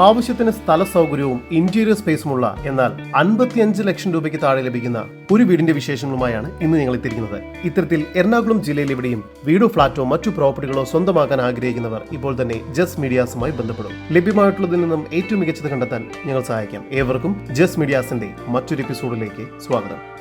ആവശ്യത്തിന് സ്ഥല സൗകര്യവും ഇന്റീരിയർ സ്പേസുമുള്ള എന്നാൽ അൻപത്തിയഞ്ച് ലക്ഷം രൂപയ്ക്ക് താഴെ ലഭിക്കുന്ന ഒരു വീടിന്റെ വിശേഷങ്ങളുമായാണ് ഇന്ന് ഞങ്ങൾ എത്തിയിരിക്കുന്നത്. ഇത്തരത്തിൽ എറണാകുളം ജില്ലയിൽ എവിടെയും വീടോ ഫ്ളാറ്റോ മറ്റു പ്രോപ്പർട്ടികളോ സ്വന്തമാക്കാൻ ആഗ്രഹിക്കുന്നവർ ഇപ്പോൾ തന്നെ ജസ് മീഡിയാസുമായി ബന്ധപ്പെടും. ലഭ്യമായിട്ടുള്ളതിൽ നിന്നും ഏറ്റവും മികച്ചത് കണ്ടെത്താൻ ഞങ്ങൾ സഹായിക്കാം. ഏവർക്കും ജസ് മീഡിയാസിന്റെ മറ്റൊരു എപ്പിസോഡിലേക്ക് സ്വാഗതം.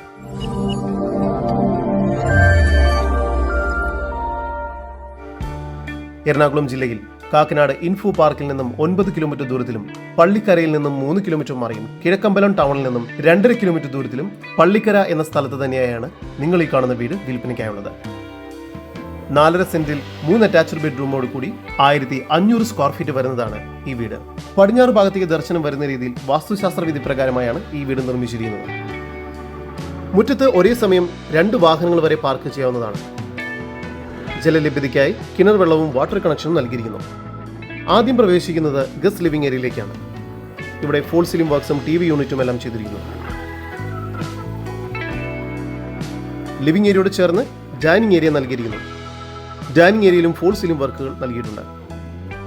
എറണാകുളം ജില്ലയിൽ കാക്കനാട് ഇൻഫോ പാർക്കിൽ നിന്നും ഒൻപത് കിലോമീറ്റർ ദൂരത്തിലും പള്ളിക്കരയിൽ നിന്നും മൂന്ന് കിലോമീറ്റർ മാറിയും കിഴക്കമ്പലം ടൗണിൽ നിന്നും രണ്ടര കിലോമീറ്റർ ദൂരത്തിലും പള്ളിക്കര എന്ന സ്ഥലത്ത് തന്നെയാണ് നിങ്ങൾ ഈ കാണുന്ന വീട് വിൽപ്പനയ്ക്കായുള്ളത്. നാലര സെന്റിൽ മൂന്ന് അറ്റാച്ച്ഡ് ബെഡ്റൂമോട് കൂടി ആയിരത്തി അഞ്ഞൂറ് സ്ക്വയർ ഫീറ്റ് വരുന്നതാണ് ഈ വീട്. പടിഞ്ഞാറ് ഭാഗത്തേക്ക് ദർശനം വരുന്ന രീതിയിൽ വാസ്തുശാസ്ത്ര വിധി പ്രകാരമായാണ് ഈ വീട് നിർമ്മിച്ചിരിക്കുന്നത്. മുറ്റത്ത് ഒരേ സമയം രണ്ട് വാഹനങ്ങൾ വരെ പാർക്ക് ചെയ്യാവുന്നതാണ്. ജലലഭ്യതയ്ക്കായി കിണർ വെള്ളവും വാട്ടർ കണക്ഷനും നൽകിയിരിക്കുന്നു. ആദ്യം പ്രവേശിക്കുന്നത് ഗസ്റ്റ് ലിവിംഗ് ഏരിയയിലേക്കാണ്. ഇവിടെ ഫോൾ സീലിംഗ് വർക്ക്സും ടി വി യൂണിറ്റും എല്ലാം ചെയ്തിരിക്കുന്നു. ലിവിംഗ് ഏരിയയോട് ചേർന്ന് ഡൈനിങ് ഏരിയ നൽകിയിരിക്കുന്നു. ഡൈനിങ് ഏരിയയിലും ഫോൾ സീലിംഗ് വർക്കുകൾ നൽകിയിട്ടുണ്ട്.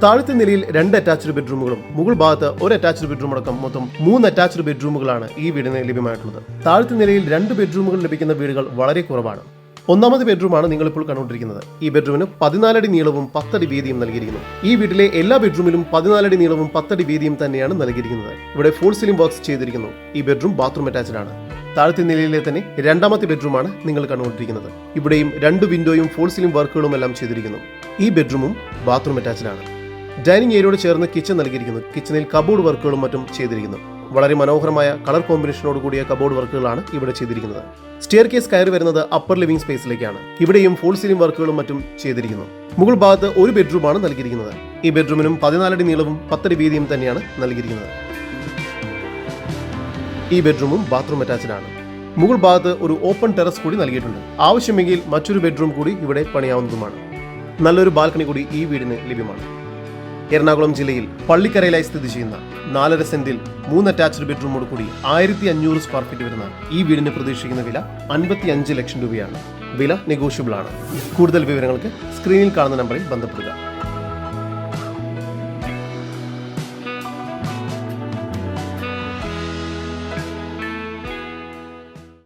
താഴത്തെ നിലയിൽ രണ്ട് അറ്റാച്ച്ഡ് ബെഡ്റൂമുകളും മുകൾ ഭാഗത്ത് ഒരു അറ്റാച്ച്ഡ് ബെഡ്റൂം അടക്കം മൊത്തം മൂന്ന് അറ്റാച്ച്ഡ് ബെഡ്റൂമുകളാണ് ഈ വീടിന് ലഭ്യമായിട്ടുള്ളത്. താഴത്തെ നിലയിൽ രണ്ട് ബെഡ്റൂമുകൾ ലഭിക്കുന്ന വീടുകൾ വളരെ കുറവാണ്. ഒന്നാമത് ബെഡ്റൂമാണ് നിങ്ങൾ ഇപ്പോൾ കണ്ടുകൊണ്ടിരിക്കുന്നത്. ഈ ബെഡ്റൂമിന് പതിനാലടി നീളവും പത്തടി വീതിയും നൽകിയിരിക്കുന്നു. ഈ വീട്ടിലെ എല്ലാ ബെഡ്റൂമിലും പതിനാലടി നീളവും പത്തടി വീതിയും തന്നെയാണ് നൽകിയിരിക്കുന്നത്. ഇവിടെ ഫുൾ സീലിംഗ് വർക്ക്സ് ചെയ്തിരിക്കുന്നു. ഈ ബെഡ്റൂം ബാത്റൂം അറ്റാച്ച്ഡ് ആണ്. താഴത്തെ നിലയിലെ തന്നെ രണ്ടാമത്തെ ബെഡ്റൂമാണ് നിങ്ങൾ കണ്ടുകൊണ്ടിരിക്കുന്നത്. ഇവിടെയും രണ്ട് വിൻഡോയും ഫുൾ സീലിംഗ് വർക്കുകളും എല്ലാം ചെയ്തിരിക്കുന്നു. ഈ ബെഡ്റൂമും ബാത്റൂം അറ്റാച്ച്ഡ് ആണ്. ഡൈനിങ് ഏരിയയോട് ചേർന്ന് കിച്ചൺ നൽകിയിരിക്കുന്നു. കിച്ചണിൽ കബോർഡ് വർക്കുകളും മറ്റും ചെയ്തിരിക്കുന്നു. വളരെ മനോഹരമായ കളർ കോമ്പിനേഷനോട് കൂടിയ കബോർഡ് വർക്കുകളാണ് ഇവിടെ ചെയ്തിരിക്കുന്നത്. സ്റ്റെയർ കേസ് കയറി വരുന്നത് അപ്പർ ലിവിംഗ് സ്പേസിലേക്കാണ്. ഇവിടെയും ഫുൾ സീലിംഗ് വർക്കുകളും മറ്റും ചെയ്തിരിക്കുന്നു. മുകൾ ഭാഗത്ത് ഒരു ബെഡ്റൂമാണ് നൽകിയിരിക്കുന്നത്. ഈ ബെഡ്റൂമിനും പതിനാലടി നീളവും പത്തടി വീതിയും തന്നെയാണ് നൽകിയിരിക്കുന്നത്. ഈ ബെഡ്റൂമും ബാത്റൂം അറ്റാച്ച്ഡ് ആണ്. മുകൾ ഭാഗത്ത് ഒരു ഓപ്പൺ ടെറസ് കൂടി നൽകിയിട്ടുണ്ട്. ആവശ്യമെങ്കിൽ മറ്റൊരു ബെഡ്റൂം കൂടി ഇവിടെ പണിയാവുന്നതുമാണ്. നല്ലൊരു ബാൽക്കണി കൂടി ഈ വീടിന് ലഭ്യമാണ്. എറണാകുളം ജില്ലയിൽ പള്ളിക്കരയിലായി സ്ഥിതി ചെയ്യുന്ന നാലര സെന്റിൽ മൂന്ന് അറ്റാച്ച്ഡ് ബെഡ്റൂമോട് കൂടി ആയിരത്തി അഞ്ഞൂറ് സ്ക്വയർ ഫീറ്റ് വരുന്ന ഈ വീടിന് പ്രതീക്ഷിക്കുന്ന വില അൻപത്തി അഞ്ച് ലക്ഷം രൂപയാണ്. വില നെഗോഷ്യബിൾ ആണ്. കൂടുതൽ വിവരങ്ങൾക്ക് സ്ക്രീനിൽ കാണുന്ന നമ്പറിൽ ബന്ധപ്പെടുക.